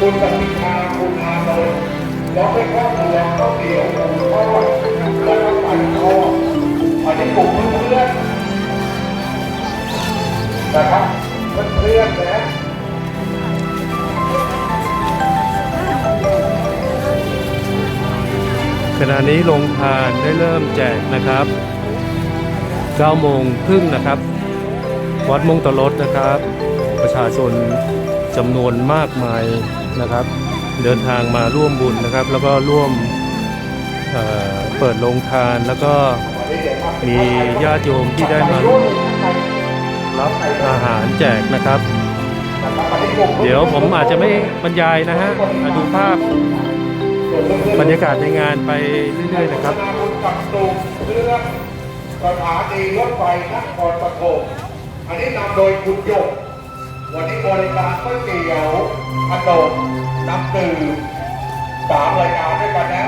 คุณกติกาคุณอาโนนแล้วไปครอบครัวข้าวเหนียวหมูทอดแล้วก็ปั่นทออันนี้กลุ่มเพื่อนนะครับเพื่อนๆนะขณะนี้โรงทานได้เริ่มแจกนะครับ9โมงครึ่งนะครับ วัดมงตลดนะครับ ประชาชนจำนวนมากมาย นะครับ เดินทางมาร่วมบุญนะครับ แล้วก็ร่วมเเปิดโรงทานแล้วก็มีญาติโยมที่ได้มารับอาหารแจกนะครับ เดี๋ยวผมอาจจะไม่บรรยายนะฮะมาดูภาพบรรยากาศในงานไปเรื่อยๆนะครับณบุญกับตูเรือสถานีรถไฟนครปฐมอันนี้นำโดยคุณยก วันนี้บริการก๋วยเตี๋ยวขนมน้ำดื่มสามรายการด้วยกันนะ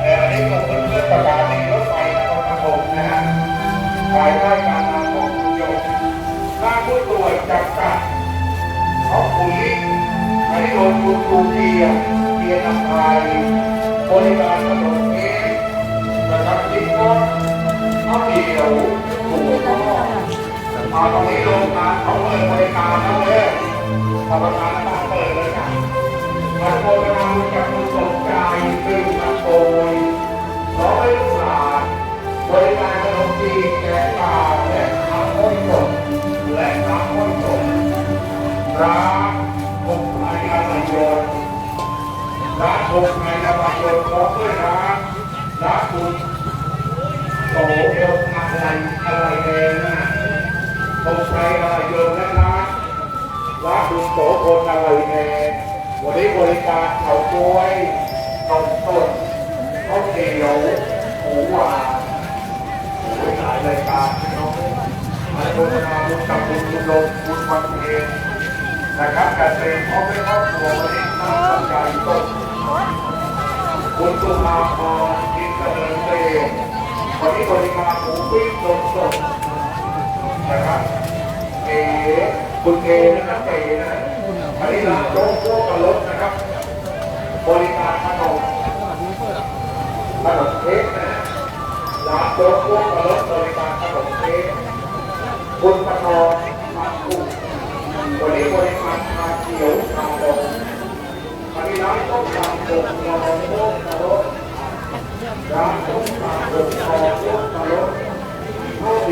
เอ่ออันนี้ก็เพื่อนเพื่อนสถาศในรถไฟนครปฐมนะฮะภายใต้การนำของคุณหยกหน้าผู้ตรวจจับกัดเขาคุยอันนี้โดยคุณครูเกียร์เกียร์นำพายบริการขนมเค้กนะครับที่ก็ข้าวเหนียวหมูทอด เอาตรงนี้โรงงานเขาเปิดบริการแล้วเลยทำงานต้องเปิดเลยครับมาโฆษณา ตรงไทยอะไรโยมและร้านร้านคุณโสพลอะไรแน่วันนี้บริการเขากล้วยนมสดข้าวเหนียวหมูหวานโอ้ยหลายรายการพี่น้องมาโฆษณาบุญกับบุญบุญลงบุญวันเองนะครับการเตรียมพร้อมให้ครอบครัววันนี้น้ำต้นใหญ่ต้นคุณสุภาพรกินเจริญเตวันนี้บริการหมูปิ้งนมสด นะครับเอคุณเอนะครับเอนะอันนี้ร้านโจ๊กโจ๊กกับรถนะครับ บริการขนมขนมเค้กนะร้านโจ๊กโจ๊กกับรถบริการขนมเค้กคุณปนอมมากุ้งวันนี้บริการชาเขียวชาดงอันนี้ร้านต้มยำกุ้งนอนโจ๊กกับรถร้านต้มยำโจ๊กกับรถข้า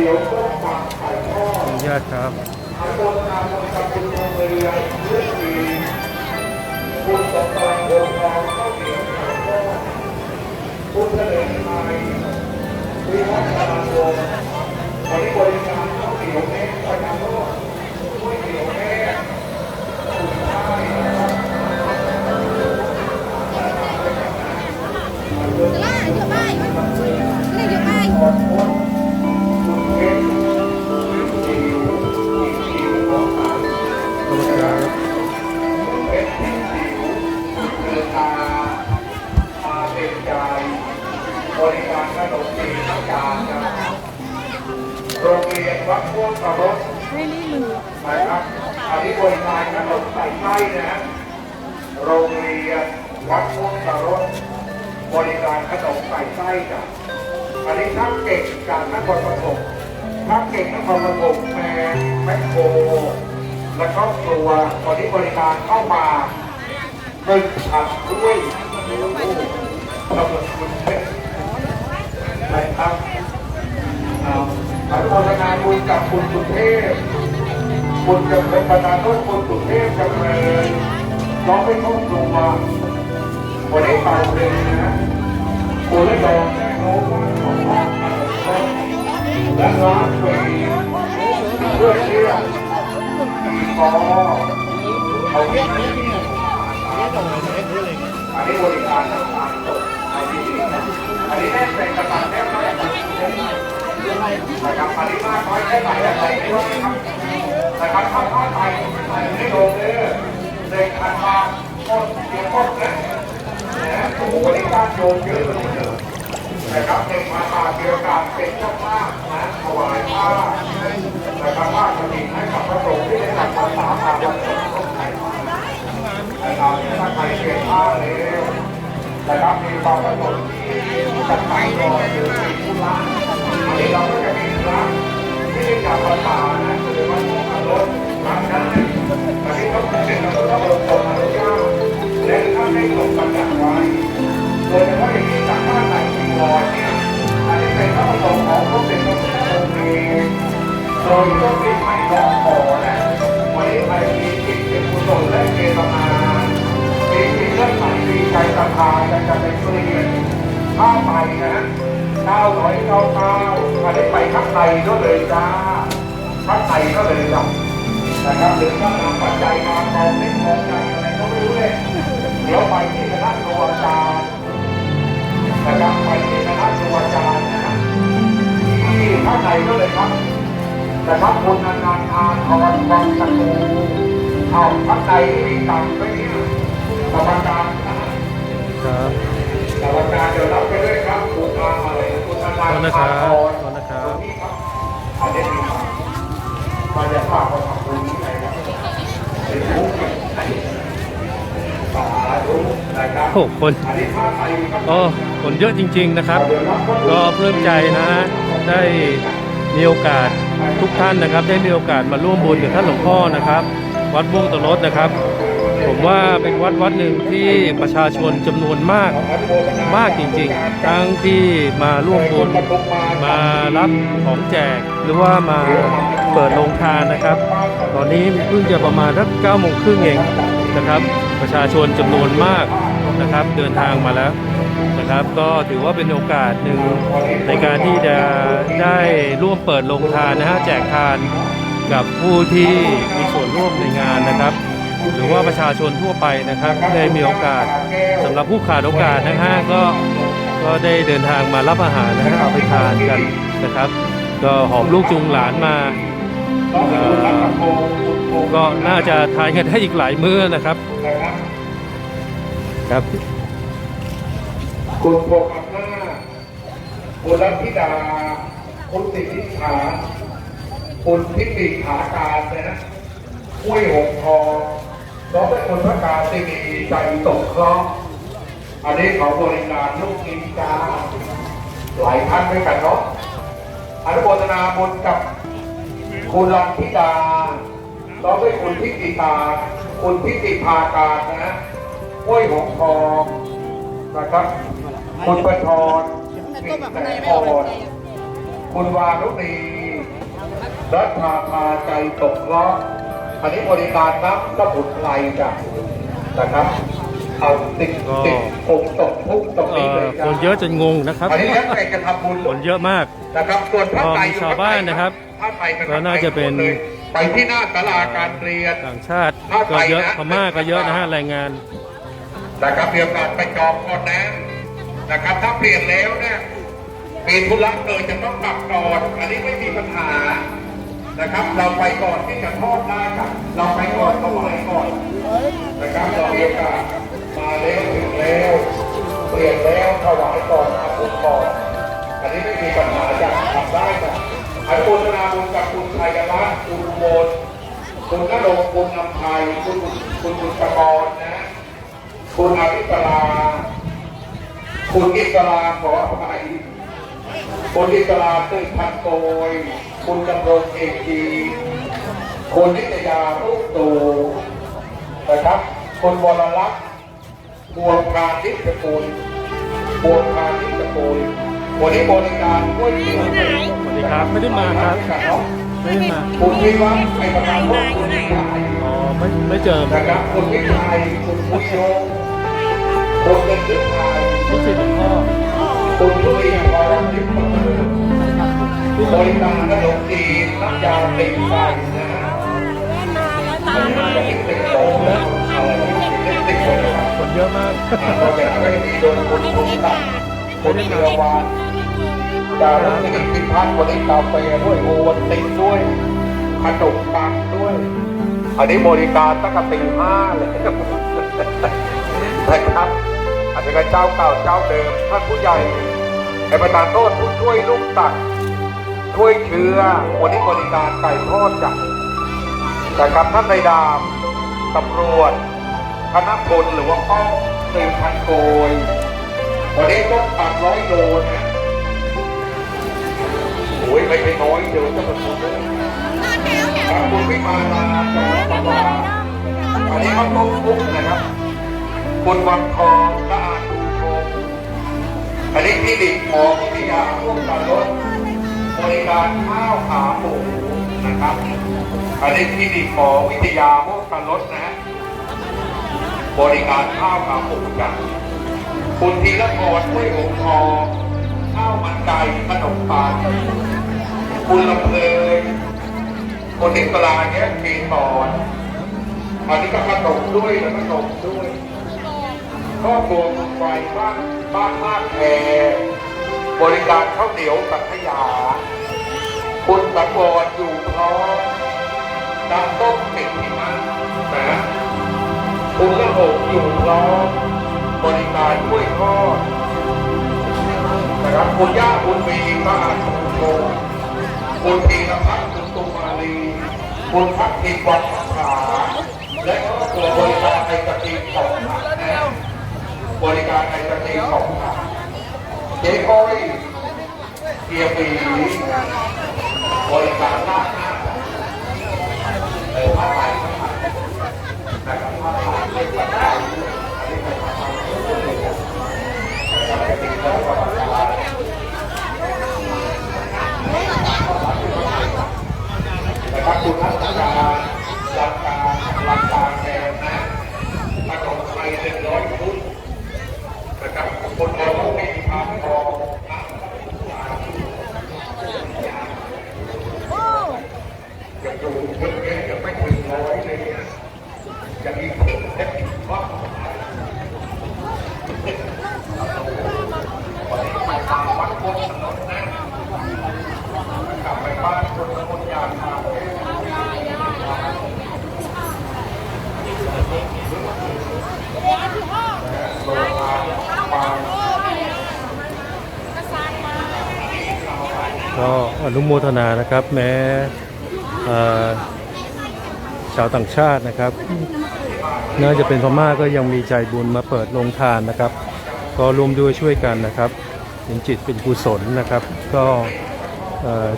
ยวต้มปักไข่ทออดอนุญาตครับคุณสมบัติวงทองข้าวเหนียวไข่ทอดคุณเฉลิมไทยวิวัฒนาวงศ์วันนี้บริการข้าวเหนียวแห้งประจำโลกก๋วเหนียวแห้ ขอโฆษณาบุญกับคุณสุเทพคุณจะเป็นประธานโทษคุณสุเทพจำเลยน้องไม่ครอบครัววันนี้เป่าเลยนะคุณและดองได้รู้ว่าของพ่อและร้านฟรีเพื่อเชื่ออ๋อเอาเงี้ยอันนี้บริการทางการสดอันนี้อันนี้แม่เป็นกระตันแม่ไหม นะครับอันนี้มากน้อยแค่ไหนแล้วใส่ไม่รู้นะครับนะครับถ้าผ้าไทยไม่ลงเลยเด็กอันมาต้นเสียต้นนะนะโอ้โหบริการโยนเยอะเลยนะครับเด็กมาตาเกี่ยวกับเป็นเจ้าภาพนะถวายผ้านะครับว่าจะมีให้กับพระสงฆ์ที่ได้รับภาษาอาวันสงฆ์นะครับถ้าใครเปลี่ยนผ้าแล้วนะครับมีความประสงค์ที่จะไปก่อนหรือมีธุระอั นี้เราก็จะมีระที่จะประสานะหรือว่าต้องรถทางได้อันนี้ต้องเป็นเราต้องลงกฎอนุญาและถ้าไม่ตกบัญญัติไว้โดยเฉพาะอย่างยิ่งจากผ้าไตรจีวรเนี่ยอันนี้เป็นพระประสงค์ของพระเป็นพระพุทธองค์เองโดยต้องมีไม่ร้องขอนะวันนี้ใครมีจิตเป็นกุศลและเจตนามีจิตเลื่อมใสมีใจศรัทธาอยากจะไปช่วยเหลือผ้าไตรนะ เก้าร้อยเก้าเก้าอันนี้ไปข้างในก็เลยจ้าข้างในก็เลยจ้ะนะครับหรือว่านำปัจจัยมากองเล็กกองใหญ่อะไรก็ไม่รู้เลยเดี๋ยวไปที่คณะครูอาจารย์นะครับไปที่คณะครูอาจารย์นะฮะที่ข้างในก็เลยครับนะครับคุณอนันต์อาทรวังตะกูเอาข้างในที่มีตังค์ไว้เนี่ยกรรมการนะฮะครับกรรมการเดี๋ยวรับไปด้วยครับคุณอาอะไร ขอบคุณต์นะครับขอบคุณนะครับต้นนี้มีครับมาจะฝากคนทำตรงนี้ไหนครับเป็นผู้เก็บสาธุนะครับโอ้คนอันนี้ผ้าไทยครับโอ้คนเยอะจริง ๆนะครับ ก็เพิ่มใจนะ ได้มีโอกาสทุกท่านนะครับ ได้มีโอกาสมาร่วมบุญกับท่านหลวงพ่อนะครับ วัดม่วงตะลดนะครับ ผมว่าเป็นวัดวัดหนึ่งที่ประชาชนจำนวนมากมากจริงๆ ทั้งที่มาร่วมบุญมารับของแจก หรือว่ามาเปิดโรงทานนะครับ ตอนนี้เพิ่งจะประมาณสักเก้าโมงครึ่งเองนะครับ ประชาชนจำนวนมากนะครับ เดินทางมาแล้วนะครับ ก็ถือว่าเป็นโอกาสหนึ่งในการที่จะได้ร่วมเปิดโรงทานนะฮะแจกทานกับผู้ที่มีส่วนร่วมในงานนะครับ หรือว่าประชาชนทั่วไปนะครับได้มีโอกาสสำหรับผู้ขาดโอกาสนะฮะก็ก็ได้เดินทางมารับอาหารนะฮะเอาไปทานกันนะครับ ก็หอบลูกจูงหลานมาก็น่าจะทานกันได้อีกหลายมื้อนะครับครับคุณโภคำนาจคุณรัตธิดาคุณสิทธิฐาคุณพิติขาการนะฮะห้วยหงทอง น้องเป็นคนพระการที่มีใจตกคราะห์อันนี้เขาบริการลูกนิจาหลายท่านด้วยกันเนาะอนุโมทนาบุญกับคุณรันธิดาน้องด้วยคุณพิติตา คุณพิติภาการนะฮะห้วยหงทองนะครับ คุณประทรมีแสงพรคุณวารุณีรัฐาพาใจตกล้อ อันนี้บริการน้ำสมุนไพรจ้ะนะครับเอาติดก็ติดคงตกทุกตรงเอ่นี้เลอยจ้ะคนเยอะจนงงนะครับอันนี้แล้วใครจะทำบุญคนเยอะมากนะครับส่วนพระไตรอยู่ชาวบ้านนะครับพระไตรก็น่าจะเป็นไปที่หน้าศาลาการเรียนต่างชาติก็เยอะพม่าก็เยอะนะฮะแรงงานนะครับมีโอกาสไปจองก่อนนะนะครับ ถ้าเปลี่ยนแล้วเนี่ยมีธุระเกิดจะต้องกลับก่อน อันนี้ไม่มีปัญหา นะครับ เราไปก่อนที่จะทอดได้ครับ เราไปก่อนถวายก่อนนะครับเรามีโอกาสมาแล้วถึงแล้วเปลี่ยนแล้วถวายก่อนทำบุญก่อนอันนี้ไม่มีปัญหาจะทำได้จ้ะอนุโมทนาบุญกับคุณชัยรัตน์คุณอุบลคุณนรงค์คุณนำไทยคุณคุณคุณตะกรนะ คุณอาภิปราคุณอิสราขออภัยคุณอิสราตึกพันโกย คุณดำรงเอกดีคุณนิตยาลูกตูนะครับ คุณวรลักษณ์บวงพานิชกุลบวงพานิชกุลวันนี้บริการด้วยเตี๋ยวสวัสดีครับ ไม่ได้มาครับ ไม่ได้มา คุณวิวัฒน์ไปประกันว่าคุณวิชัยอ๋อ ไม่ไม่เจอนะครับ คุณวิชัยคุณผู้ชมคุณเป็นทิพายลูกศิษย์หลวงพ่อคุณทุเรียนวาระทิพย์ประเสริฐบริการข นมจีนน้ำยาติ่งไฟนะฮะอันนี้จะติดติดโตนะอะไรติดติดโตนะครับคนเยอะมากก็จะไม่มีโดนคุณคุณตัดคุณเรือวานดารุณีพิพัฒน์วันนี้กาแฟด้วยโอวันตินด้วยขนมปังด้วย อันนี้บริการตั้งแต่ตีห้าเลยนะครับอาจจะเป็นเจ้าเก่าเจ้าเดิมท่านผู้ใหญ่ในประธานโทษผู้ช่วยลูกตัด ช่วยเชื้อวันนี้บริการไก่ทอดจัดนะครับท่านในดามตำรวจธนพลหรือว่าป้องสืบพันโกยวันนี้ต้องตัดร้อยโลนะโอ้ยไม่ไปน้อยเดี๋ยวจะมาทนเลยต่อแถวแถวขอบคุณพี่มาลาจอสวาอันนี้เขาต้มคุกนะครับคุณวังทองละอาดูโชมอันนี้พี่ดิกหมอพิทยาร่วมกันรถ บริการข้าวขาหมูนะครับอันนี้พี่ดิกหมอวิทยาร่วมกันรถนะฮะบริการข้าวขาหมูกันคุณธีรพรห้วยหงทอข้าวมันไก่ขนมปังคุณลำเพยคนนิกลาเนี้ยมีตอนอันนี้ก็ขนมด้วยแล้วก็ขนมด้วยครอบครัวคุณไฟบ้านบ้านมากแพรบริการข้าวเหนียวสังขยา คุณสังวรอยู่พร้อมน้ำต้มติดที่มันนะคุณละหกอยู่พร้อมบริการกล้วยทอดนะครับคุณย่าคุณมีบ้านคุณโกคุณธีรพัฒน์คุณตุมาลีคุณพักทิพย์วังขาและครอบครัวบริการไอศกรีมของผักนะบริการไอศกรีมของผักเจ๊อ้อยเกียร์ปี บริการลาดหน้าเออผ้าไหมนะครับผ้าไหมเล็กปัจจัยอันนี้เป็นผ้าไหมนะครับเป็นผ้าไหมนะครับคุณรัตนาหลักการหลักการแทนนะขนมไทยหนึ่งร้อยชุดนะครับคนเราต้องมีทางทองนะอย่าดูเยอะแยะอย่าไม่ถึงร้อยเลยเนี่ยอย่ามีผลแค่ผิดว่าไปตามวัดบนถนนนะกลับไปบ้านคนละคนยามทาง ก็ อนุโมทนานะครับ แม้ชาวต่างชาตินะครับน่าจะเป็นพม่าก็ยังมีใจบุญมาเปิดโรงทานนะครับ ก็ร่วมด้วยช่วยกันนะครับเป็นจิตเป็นกุศลนะครับ ก็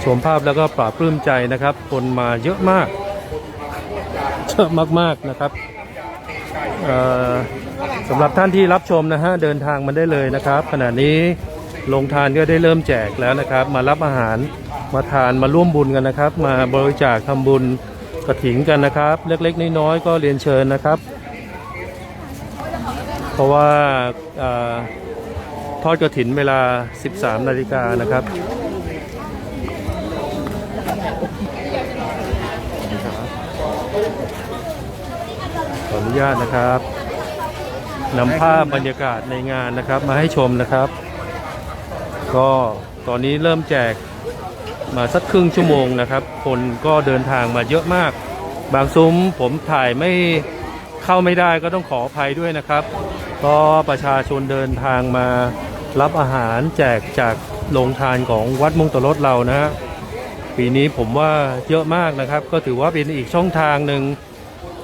ชมภาพแล้วก็ปราบปลื้มใจนะครับ คนมาเยอะมากเยอะมากๆนะครับสำหรับท่านที่รับชมนะฮะเดินทางมาได้เลยนะครับ ขณะนี้โรงทานก็ได้เริ่มแจกแล้วนะครับ มารับอาหาร มาทานมาร่วมบุญกันนะครับ มาบริจาคทำบุญกระถิ่นกันนะครับ เล็กๆน้อยๆก็เรียนเชิญนะครับ เพราะว่าอทอดกระถินเวลา 13 นาฬิกานะครับขออนุญาตนะครับนำภาพบรรยากาศในงานนะครับมาให้ชมนะครับ ก็ตอนนี้เริ่มแจก มาสักครึ่งชั่วโมงนะครับ คนก็เดินทางมาเยอะมาก บางซุ้มผมถ่ายไม่เข้าไม่ได้ก็ต้องขออภัยด้วยนะครับ ก็ประชาชนเดินทางมารับอาหารแจกจากโรงทานของวัดมุงตรสเรานะฮะปีนี้ผมว่าเยอะมากนะครับ ก็ถือว่าเป็นอีกช่องทางหนึ่ง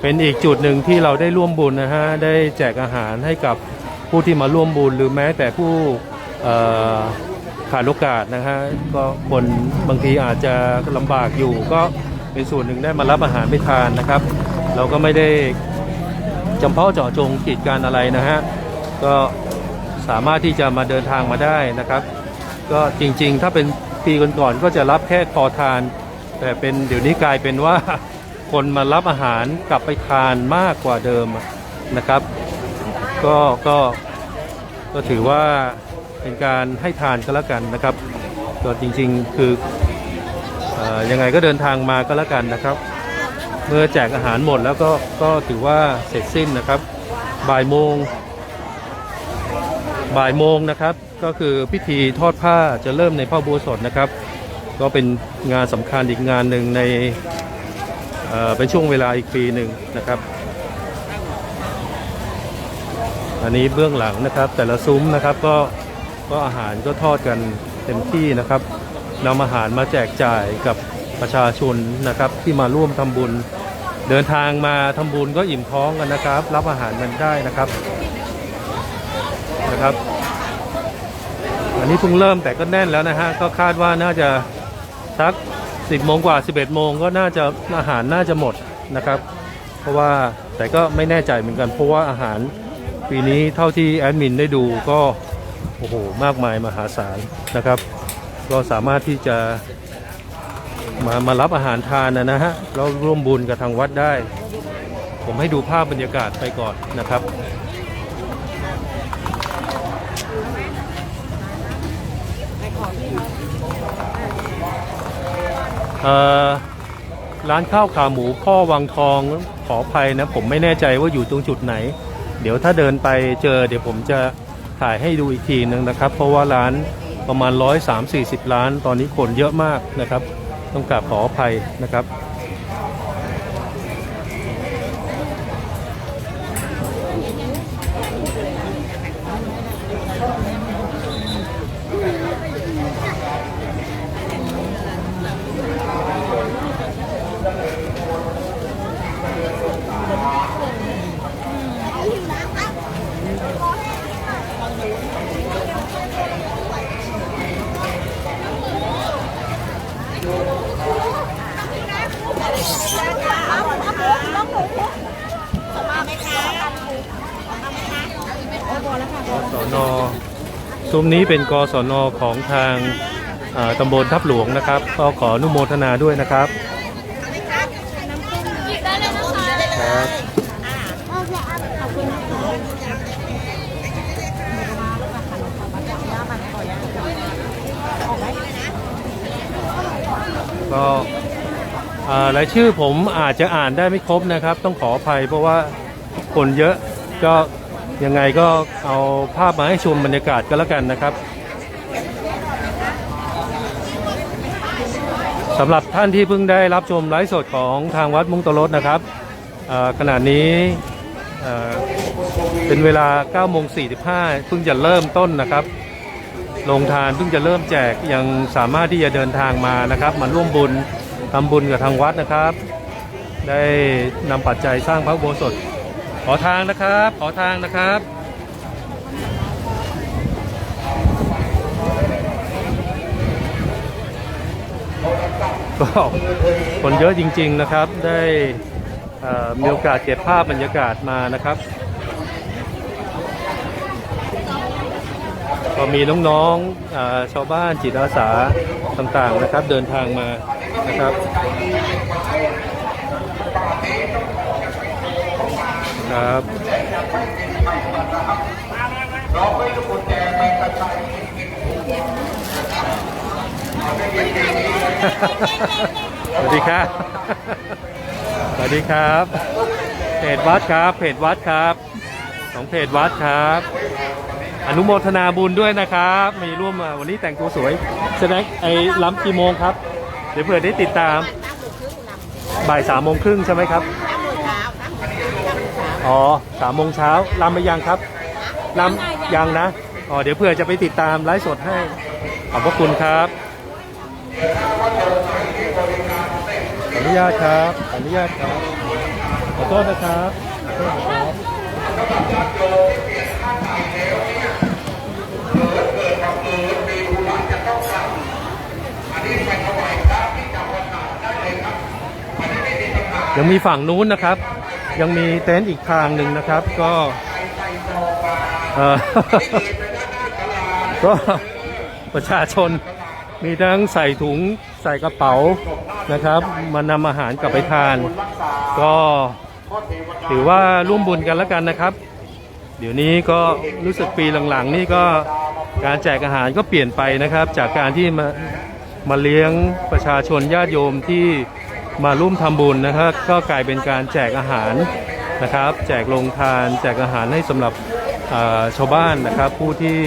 เป็นอีกจุดหนึ่งที่เราได้ร่วมบุญนะฮะได้แจกอาหารให้กับผู้ที่มาร่วมบุญหรือแม้แต่ผู้ ขาดโอกาสนะฮะก็คนบางทีอาจจะลำบากอยู่ก็เป็นส่วนหนึ่งได้มารับอาหารไปทานนะครับ เราก็ไม่ได้จำเพาะเจาะจงกีดการอะไรนะฮะก็สามารถที่จะมาเดินทางมาได้นะครับ ก็จริงๆ ถ้าเป็นปีก่อนๆก็จะรับแค่ขอทาน แต่เป็นเดี๋ยวนี้กลายเป็นว่าคนมารับอาหารกลับไปทานมากกว่าเดิมนะครับ ก็ก็ก็ถือว่า เป็นการให้ทานก็แล้วกันนะครับก็จริงๆคืออยังไงก็เดินทางมาก็แล้วกันนะครับ เมื่อแจกอาหารหมดแล้วก็ก็ถือว่าเสร็จสิ้นนะครับบ่ายโมงบ่ายโมงนะครับก็คือพิธีทอดผ้าจะเริ่มในพระอุโบสถนะครับ ก็เป็นงานสำคัญอีกงานหนึ่งในเเป็นช่วงเวลาอีกปีหนึ่งนะครับ อันนี้เบื้องหลังนะครับแต่ละซุ้มนะครับก็ ก็อาหารก็ทอดกันเต็มที่นะครับนำอาหารมาแจกจ่ายกับประชาชนนะครับ ที่มาร่วมทำบุญ เดินทางมาทำบุญก็อิ่มท้องกันนะครับ รับอาหารกันได้นะครับนะครับ อันนี้เพิ่งเริ่มแต่ก็แน่นแล้วนะฮะก็คาดว่าน่าจะสัก 10โมงกว่า 11โมงก็น่าจะอาหารน่าจะหมดนะครับ เพราะว่าแต่ก็ไม่แน่ใจเหมือนกัน เพราะว่าอาหารปีนี้เท่าที่แอดมินได้ดูก็ โอ้โหมากมายมหาศาลนะครับ ก็สามารถที่จะมามารับอาหารทานนะฮะแล้วร่วมบุญกับทางวัดได้ ผมให้ดูภาพบรรยากาศไปก่อนนะครับ ร้านข้าวขาหมูพ่อวังทองขออภัยนะ ผมไม่แน่ใจว่าอยู่ตรงจุดไหน เดี๋ยวถ้าเดินไปเจอเดี๋ยวผมจะ ถ่ายให้ดูอีกทีหนึ่งนะครับ เพราะว่าร้านประมาณ103-40 ล้าน ตอนนี้คนเยอะมากนะครับ ต้องกราบขออภัยนะครับ กศนอซุ้มนี้เป็นกศนของทางตำบลทับหลวงนะครับ ก็ขออนุโมทนาด้วยนะครับ ก็อ่ารายชื่อผมอาจจะอ่านได้ไม่ครบนะครับ ต้องขออภัยเพราะว่าคนเยอะก็ยังไงก็เอาภาพมาให้ชมบรรยากาศก็แล้วกันนะครับสำหรับท่านที่เพิ่งได้รับชมไลฟ์สดของทางวัดมุงตะรดนะครับอ่าขณะนี้เป็นเวลา9โมง45เพิ่งจะเริ่มต้นนะครับ ลงทานเพิ่งจะเริ่มแจกยังสามารถที่จะเดินทางมานะครับมาร่วมบุญทำบุญกับทางวัดนะครับ ได้นำปัจจัยสร้างพระโบสถขอทางนะครับ ขอทางนะครับก็คนเยอะจริง ๆนะครับได้อ่อมีโอกาสเก็บภาพบรรยากาศมานะครับ ก็มีน้องๆชาวบ้านจิตอาสาต่างๆนะครับ เดินทางมานะครับครับเราไม่รู้กุญแจไม่กระจายสวัสดีครับ สวัสดีครับ เพจวัดครับ เพจวัดครับ ของเพจวัดครับ อนุโมทนาบุญด้วยนะครับ มีร่วมมาวันนี้แต่งตัวสวยแสดงไอ้ล้ำกี่โมงครับ เดี๋ยวเผื่อได้ติดตามบ่ายสามโมงครึ่งใช่ไหมครับอ๋อสามโมงเช้าลำไปยังครับลำยังนะอ๋อเดี๋ยวเผื่อจะไปติดตามไลฟ์สดให้ขอบพระคุณครับอนุญาตครับออนุญาตครับขอโทษนะครับขอโทษนะครับ ยังมีฝั่งนู้นนะครับ ยังมีเต็นท์อีกทางหนึ่งนะครับ ก็ก็ประชาชนมีทั้งใส่ถุงใส่กระเป๋านะครับ มานำอาหารกลับไปทาน ก็ถือว่าร่วมบุญกันแล้วกันนะครับ เดี๋ยวนี้ก็รู้สึกปีหลังๆ นี่ก็การแจกอาหารก็เปลี่ยนไปนะครับ จากการที่มามาเลี้ยงประชาชนญาติโยมที่ มาร่วมทำบุญนะครับ ก็กลายเป็นการแจกอาหารนะครับ แจกโรงทาน แจกอาหารให้สำหรับชาวบ้านนะครับ ผู้ที่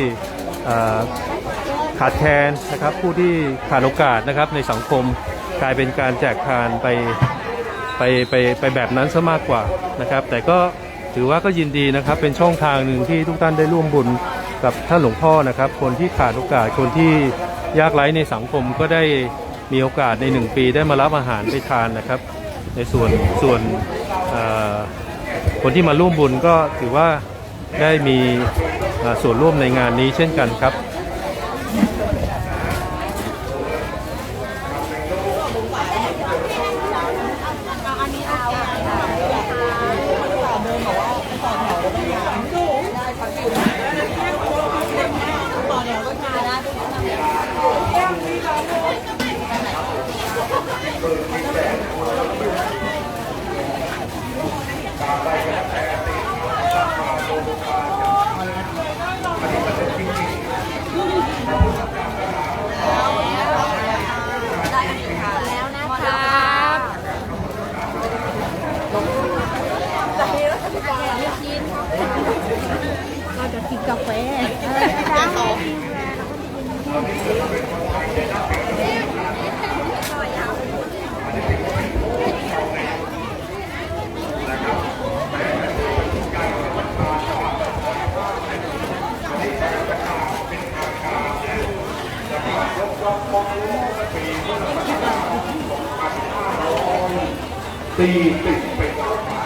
ขาดแคลนนะครับ ผู้ที่ขาดโอกาสนะครับในสังคมกลายเป็นการแจกทานไปไปไปไปแบบนั้นซะมากกว่านะครับ แต่ก็ถือว่าก็ยินดีนะครับ เป็นช่องทางหนึ่งที่ทุกท่านได้ร่วมบุญกับท่านหลวงพ่อนะครับ คนที่ขาดโอกาสคนที่ยากไร้ในสังคมก็ได้ มีโอกาสในหนึ่งปีได้มารับอาหารไปทานนะครับ ในส่วนส่วนคนที่มาร่วมบุญก็ถือว่าได้มีส่วนร่วมในงานนี้เช่นกันครับ แล้วนะครับเราจะกินกาแฟ สี่สิบเป็นต้นมา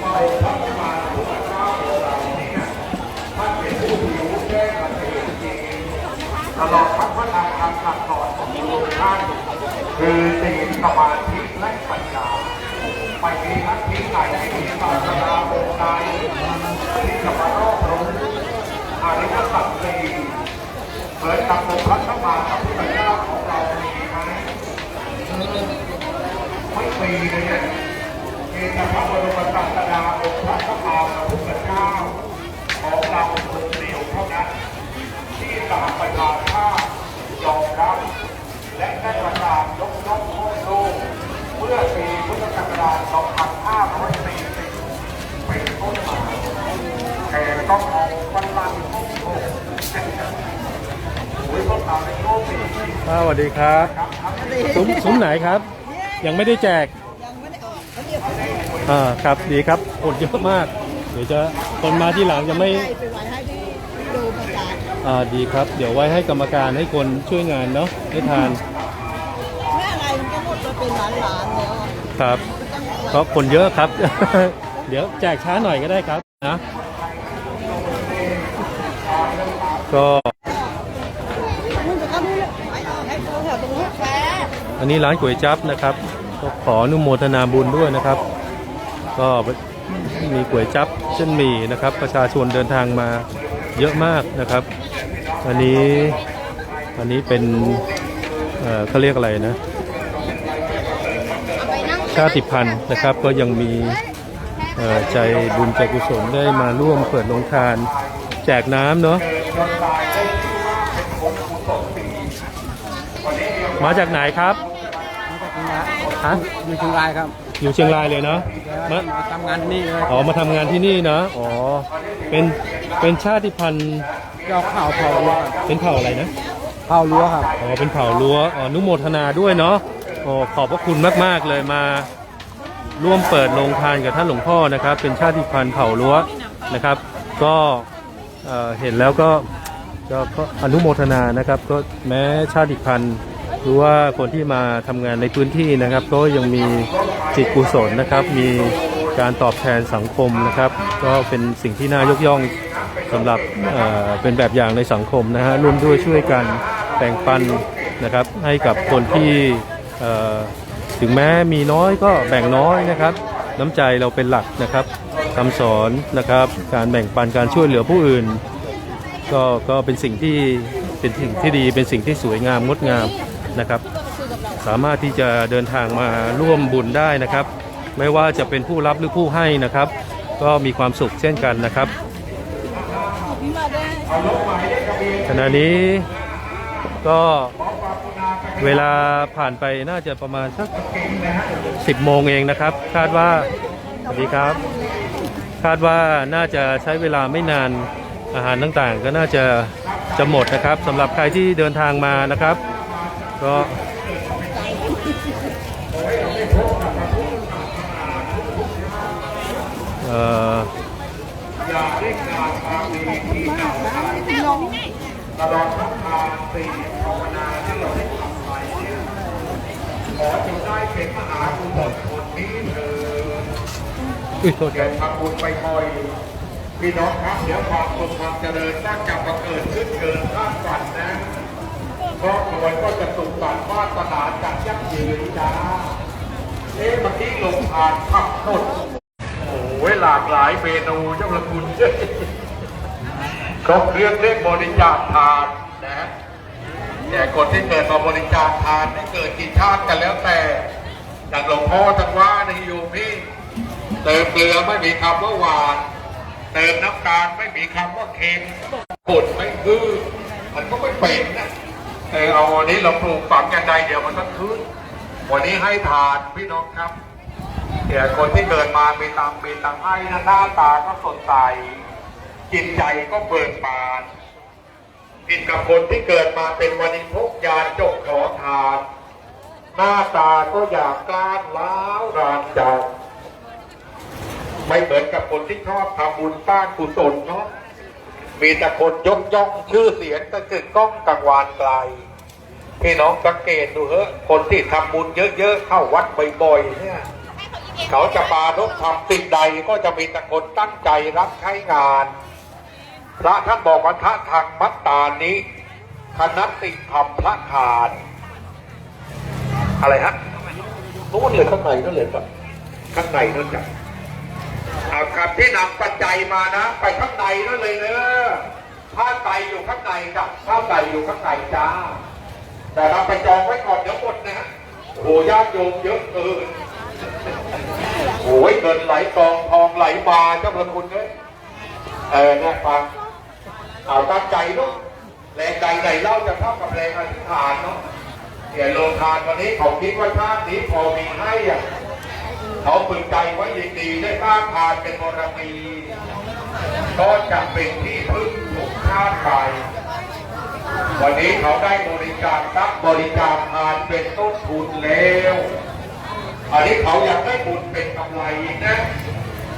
เราพระมาพุทธเจ้าของเราเนี่ยท่านเป็นผู้ที่รู้แจ้งกับตัวเองตลอดทั้งพระธรรมคำสั่งสอนของพระองค์ท่าน คือศีลสมาธิและปัญญาไม่มีนักที่ไหนไม่มีศาสนาองค์ใดที่จะมารอบรู้อริยสัจสี่เหมือนกับองค์พระสัมมาสัมพุทธเจ้าของเรามีไหมไม่มีเลยเนี่ยมีแต่พระบรมศาสดาองค์พระสัมมาสัมพุทธเจ้าของเราคนเดียวเท่านั้นที่สามประชาชาติยอมรับ และได้ประกาศยกย่องโลกโลกเมื่อปีพุทธศักราช2540เป็นต้นมาแต่ต้องเอาวันลันห้องโลกโอ้ยพวกเราในโลกนี้สวัสดีครับซุ้มซุ้มไหนครับ ยังไม่ได้แจกอ่าครับดีครับคนเยอะมาก เดี๋ยวจะคนมาที่หลังจะไม่ไปไว้ให้ที่ดูประกาศอ่าดีครับ เดี๋ยวไว้ให้กรรมการให้คนช่วยงานเนาะให้ทาน เป็นล้านล้านๆแล้วครับเพราะคนเยอะครับ เดี๋ยวแจกช้าหน่อยก็ได้ครับนะก็มันจะก็ไม่ไปเอาให้เขาแถวตรงนี้แฟอันนี้ร้านก๋วยจั๊บนะครับก็ขออนุโมทนาบุญด้วยนะครับ ก็มีก๋วยจั๊บเส้นหมี่นะครับ ประชาชนเดินทางมาเยอะมากนะครับ อันนี้อันนี้เป็นเอ่อเขาเรียกอะไรนะ ชาติพันธุ์นะครับ ก็ยังมีเอ่อใจบุญใจกุศลได้มาร่วมเปิดโรงทาน แจกน้ำเนาะมาจากไหนครับฮะอยู่เชียงรายครับ อยู่เชียงรายเลยเนาะมามาทำงานที่นี่เลยอ๋อมาทำงานที่นี่เนาะอ๋อเป็นเป็นชาติพันธุ์เจ้าข่าวเผารั้วครับเป็นเผ่าอะไรนะเผารั้วครับอ๋อเป็นเผ่ารั้วอ๋ออนุโมทนาด้วยเนาะ โอ๋อขอบพระคุณมาก ๆ เลยมาร่วมเปิดโรงทานกับท่านหลวงพ่อนะครับ เป็นชาติพันธุ์เผ่ารั้วนะครับ ก็เอ่อเห็นแล้วก็ก็ก็อนุโมทนานะครับ ก็แม้ชาติพันธุ์หรือว่าคนที่มาทำงานในพื้นที่นะครับ ก็ยังมีจิตกุศลนะครับ มีการตอบแทนสังคมนะครับ ก็เป็นสิ่งที่น่ายกย่องสำหรับเอ่อเป็นแบบอย่างในสังคมนะฮะร่วมด้วยช่วยกันแบ่งปันนะครับ ให้กับคนที่ ถึงแม้มีน้อยก็แบ่งน้อยนะครับ น้ำใจเราเป็นหลักนะครับคำสอนนะครับ การแบ่งปันการช่วยเหลือผู้อื่น ก็ก็เป็นสิ่งที่เป็นสิ่งที่ดีเป็นสิ่งที่สวยงามงดงามนะครับ สามารถที่จะเดินทางมาร่วมบุญได้นะครับ ไม่ว่าจะเป็นผู้รับหรือผู้ให้นะครับ ก็มีความสุขเช่นกันนะครับขณะนี้ก็ เวลาผ่านไปน่าจะประมาณสัก10โมงเองนะครับ คาดว่าสวัสดีครับ คาดว่าน่าจะใช้เวลาไม่นานอาหารต่างๆ ก็น่าจะจะหมดนะครับสำหรับใครที่เดินทางมานะครับ ก็เอ่อตลอดทั้งทางสี่ภาวนาที่เราได้ทำไปเนี่ยข ออจงได้เป็นมหากุศลคนนี้เถิดอุ้ยโทษคเดี๋รัยวบทำบุญไปคอยพี่น้องครับเดี๋ยวความสุขความเจริญก็จะมาเกิดขึ้นเกินคาดฝันนะครอบครัวก็จะสุขสันต์วาสนาจัดยั่งยืนจ้าเอ๊ะเมื่อกี้ลงทานผักสดโอ้ยหลากหลายเมนูเจ้าละคุณครบเครื่องเรียกบริจาคทานนะ แต่คนที่เกิดมาบริจาคทานได้เกิดกี่ชาติกันแล้วแต่อย่างหลวงพ่อท่านว่าในโยมพี่เติมเกลือไม่มีคำว่าหวานเติมน้ำตาลไม่มีคำว่าเค็มกดไม่คือมันก็ไม่เป็นนะเออเอาวันนี้เราปลูกฝังอย่างใดเดี๋ยวมันก็ขึ้นวันนี้ให้ทานพี่น้องครับเดี๋ยวคนที่เกิดมามีตังมีตังให้นะหน้าตาก็สดใสจิตใจก็เบิกบาน ผิดกับคนที่เกิดมาเป็นวันิพกยานจกขอทาน หน้าตาก็อยากกล้านล้าวรานใจไม่เหมือนกับคนที่ชอบทำบุญสร้างกุศลเนาะมีแต่คนยกย่องชื่อเสียงก็คือกล้องกังวานไกลพี่น้องสังเกตดูเถอะคนที่ทำบุญเยอะๆเข้าวัดบ่อยๆเนี่ยเขาจะมารบทำสิ่งใดก็จะมีแต่คนตั้งใจรับใช้งาน พระท่านบอกว่าทะทางมัตตานี้คณะติธรรมพระทาน อะไรฮะนู้นเลยข้างในนั่นเลยปะข้างในนั่นจ้ะเอาครับที่นำปัจจัยมานะ ไปข้างในนั่นเลยเนอะผ้าไตรอยู่ข้างในจ้ะผ้าไตรอยู่ข้างในจ้า แต่เราไปจองไว้ก่อนเดี๋ยวหมดนะฮะโอ้โหญาติโยมเยอะเกินโอ้ยเงินไหลกองทองไหลมาเจ้าพระคุณเลยเออเนี่ยฟัง เอาตั้งใจเนาะแรงใจไหนเล่าจะเท่ากับแรงอธิษฐานเนาะเดี๋ยวลงทานวันนี้เขาคิดว่าชาตินี้พอมีให้อะเขาพึงใจไว้ยินดีได้สร้างทานเป็นบารมีก็จะเป็นที่พึ่งทุกชาติไปวันนี้เขาได้บริจาคทรัพย์บริจาคทานเป็นต้นทุนแล้วอันนี้เขาอยากได้บุญเป็นกำไรนะ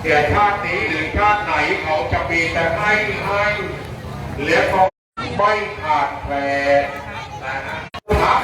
เดี๋ยวชาตินี้หรือชาติไหนเขาจะมีแต่ให้ให้ แล้วก็ไม่ขาดแคลนนะฮะครับ